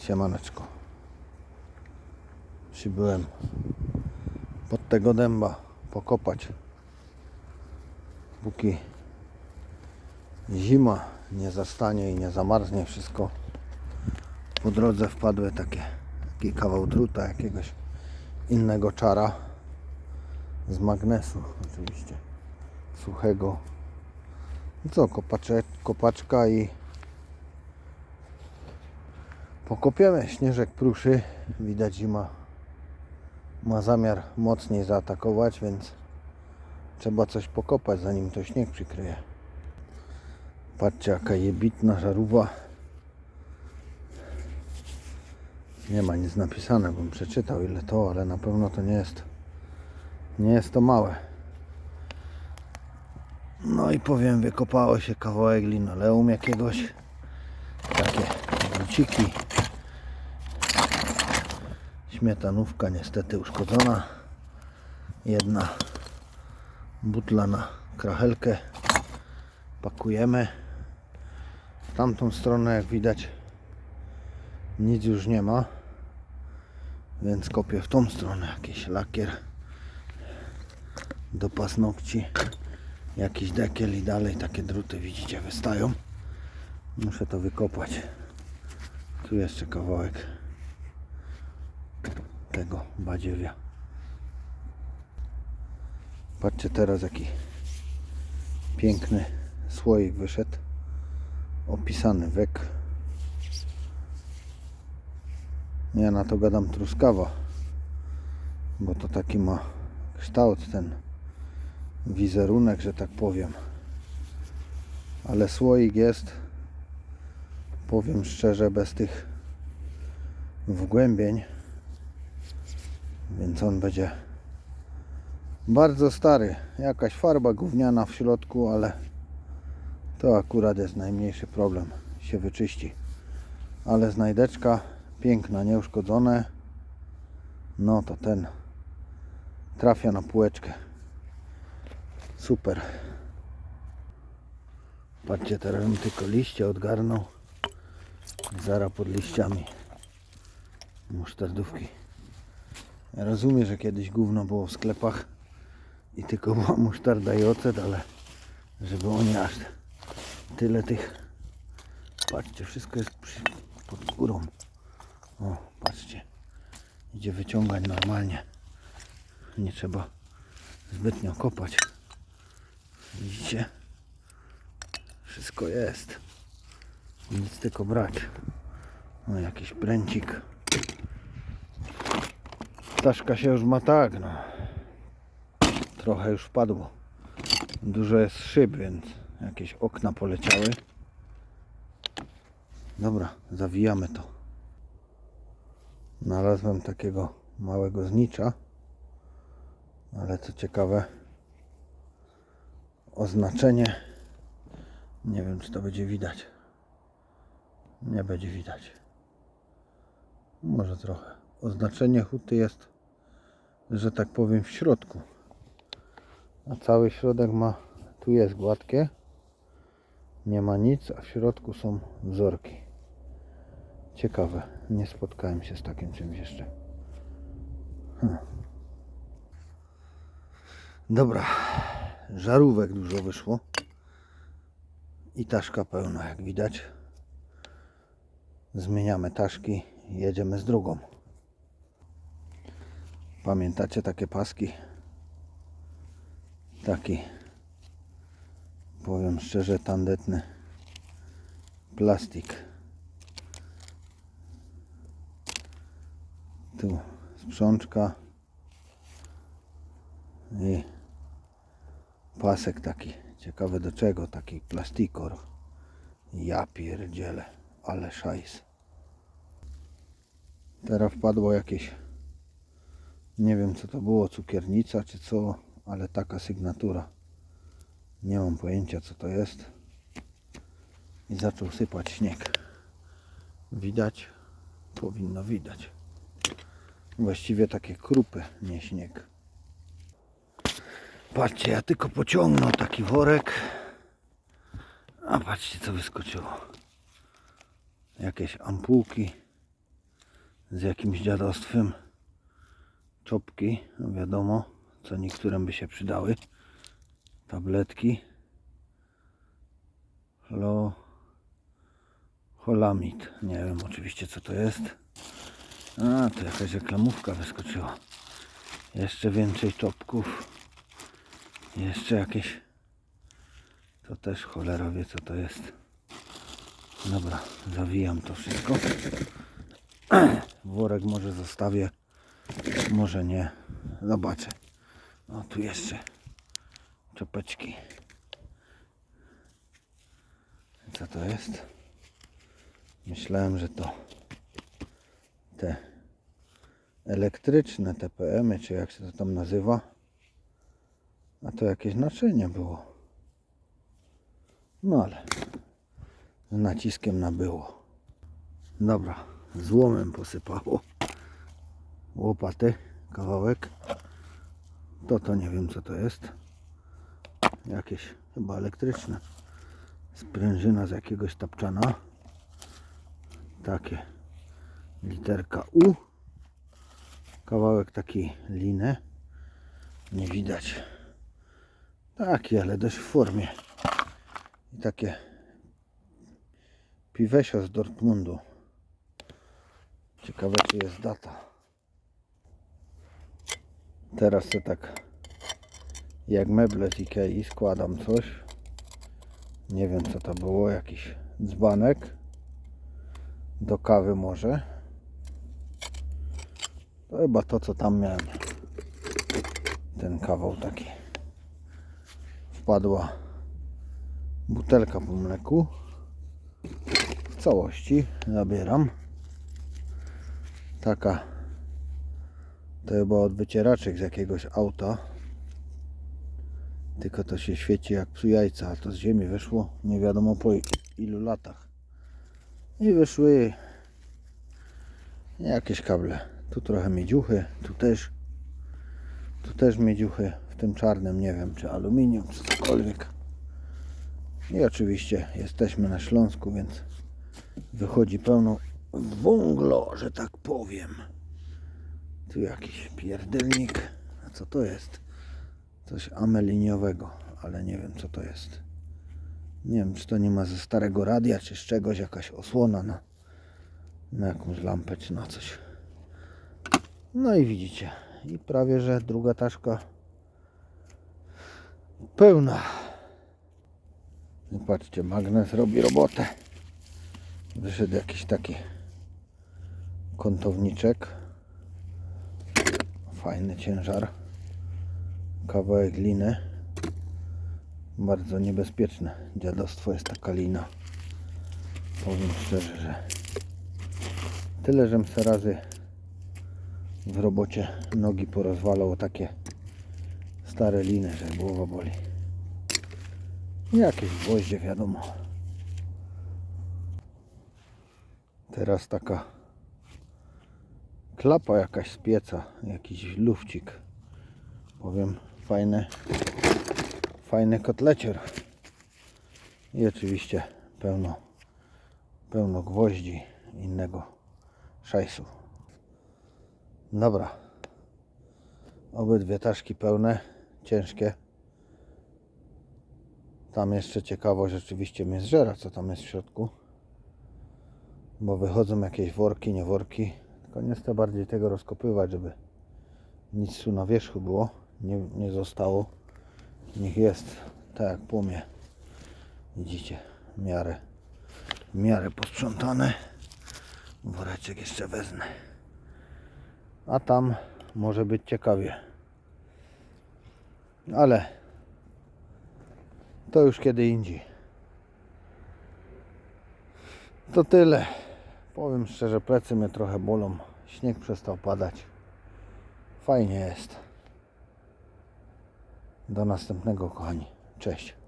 Siemaneczko. Przybyłem pod tego dęba pokopać. Póki zima nie zastanie i nie zamarznie wszystko. Po drodze wpadły takie, taki kawał druta jakiegoś innego czara z magnesu oczywiście suchego. Co, kopacze, kopaczka i Pokopiemy śnieżek pruszy. Widać zima ma zamiar mocniej zaatakować, więc trzeba coś pokopać zanim to śnieg przykryje. Patrzcie jaka jebitna żarówa. Nie ma nic napisane, bym przeczytał ile to, ale na pewno to nie jest nie jest to małe. No i powiem, wykopało się kawałek linoleum jakiegoś. Takie wróciki. Śmietanówka niestety uszkodzona. Jedna butla na krachelkę. Pakujemy. W tamtą stronę jak widać nic już nie ma. Więc kopię w tą stronę jakiś lakier do paznokci. Jakiś dekiel i dalej takie druty widzicie wystają. Muszę to wykopać. Tu jeszcze kawałek tego badziewia. Patrzcie teraz jaki piękny słoik wyszedł. Opisany wek. Ja na to gadam truskawa, bo to taki ma kształt ten wizerunek, że tak powiem. Ale słoik jest, powiem szczerze, bez tych wgłębień więc on będzie bardzo stary. Jakaś farba gówniana w środku, ale to akurat jest najmniejszy problem. Się wyczyści. Ale znajdeczka piękna, nieuszkodzone. No to ten trafia na półeczkę. Super. Patrzcie, teraz bym tylko liście odgarnął. Zara pod liściami musztardówki. Rozumiem, że kiedyś gówno było w sklepach i tylko była musztarda i ocet, ale żeby oni aż tyle tych... Patrzcie, wszystko jest przy, pod górą. O, patrzcie. Idzie wyciągać normalnie. Nie trzeba zbytnio kopać. Widzicie? Wszystko jest. Nic tylko brać. O, jakiś pręcik. Ptaszka się już ma tak, no. Trochę już wpadło. Dużo jest szyb, więc jakieś okna poleciały. Dobra, zawijamy to. Znalazłem takiego małego znicza. Ale co ciekawe, oznaczenie. Nie wiem, czy to będzie widać. Nie będzie widać. Może trochę. Oznaczenie huty jest, że tak powiem, w środku. A cały środek ma, tu jest gładkie. Nie ma nic, a w środku są wzorki. Ciekawe. Nie spotkałem się z takim czymś jeszcze. Hm. Dobra. Żarówek dużo wyszło. I taszka pełna, jak widać. Zmieniamy taszki jedziemy z drugą. Pamiętacie takie paski? Taki, powiem szczerze, tandetny plastik. Tu sprzączka i pasek taki. Ciekawe do czego taki plastikor. Ja pierdzielę, ale szajs. Teraz wpadło jakieś nie wiem co to było, cukiernica czy co, ale taka sygnatura. Nie mam pojęcia co to jest. I zaczął sypać śnieg. Widać? Powinno widać. Właściwie takie krupy, nie śnieg. Patrzcie, ja tylko pociągnął taki worek. A patrzcie co wyskoczyło. Jakieś ampułki. z jakimś dziadostwem. Czopki, no wiadomo, co niektórym by się przydały. Tabletki. Hlo... Holamid. Nie wiem oczywiście co to jest. A, to jakaś reklamówka wyskoczyła. Jeszcze więcej czopków. Jeszcze jakieś... To też cholera wie co to jest. Dobra, zawijam to wszystko. Worek może zostawię, może nie. Zobaczę. O, tu jeszcze czopeczki. Co to jest? Myślałem, że to te elektryczne TPM, czy jak się to tam nazywa. A to jakieś naczynie było. No ale z naciskiem na było. Dobra, złomem posypało. Łopaty, kawałek. To to nie wiem co to jest. Jakieś chyba elektryczne. Sprężyna z jakiegoś tapczana. Takie. Literka U. Kawałek takiej liny. Nie widać. Taki, ale dość w formie. I takie Piwesio z Dortmundu. Ciekawe czy jest data. Teraz to tak jak meble z Ikei składam coś. Nie wiem co to było, jakiś dzbanek. Do kawy może. To chyba to co tam miałem. Ten kawał taki. Wpadła butelka po mleku w całości zabieram. Taka to chyba od wycieraczek z jakiegoś auta. Tylko to się świeci jak psu jajca, a to z ziemi wyszło nie wiadomo po ilu latach. I wyszły jakieś kable. Tu trochę miedziuchy, tu też. Tu też miedziuchy, w tym czarnym nie wiem czy aluminium, czy cokolwiek. I oczywiście jesteśmy na Śląsku, więc wychodzi pełno wąglo, że tak powiem. Tu jakiś pierdelnik. A co to jest? Coś ameliniowego, ale nie wiem co to jest. Nie wiem czy to nie ma ze starego radia, czy z czegoś jakaś osłona na, na jakąś lampę, czy na coś. No i widzicie. I prawie, że druga taszka pełna. Patrzcie, magnes robi robotę. Wyszedł jakiś taki kątowniczek. Fajny ciężar. Kawałek liny. Bardzo niebezpieczne. Dziadostwo jest taka lina. Powiem szczerze, że tyle, żem se razy w robocie nogi porozwalał takie stare liny, że głowa boli. Jakieś gwoździe wiadomo. Teraz taka klapa jakaś z pieca, jakiś lufcik. Powiem, fajny, fajny kotlecier. I oczywiście pełno, pełno gwoździ innego szajsu. Dobra. Obydwie taszki pełne, ciężkie. Tam jeszcze ciekawość rzeczywiście mnie zżera, co tam jest w środku. Bo wychodzą jakieś worki, nie worki. Tylko nie chcę bardziej tego rozkopywać, żeby nic tu na wierzchu było. Nie, nie zostało. Niech jest tak jak płomie. Widzicie, w miarę, w miarę posprzątane. Woreczek jeszcze wezmę. A tam może być ciekawie. Ale to już kiedy indziej. To tyle. Powiem szczerze, plecy mnie trochę bolą. Śnieg przestał padać. Fajnie jest. Do następnego, kochani. Cześć.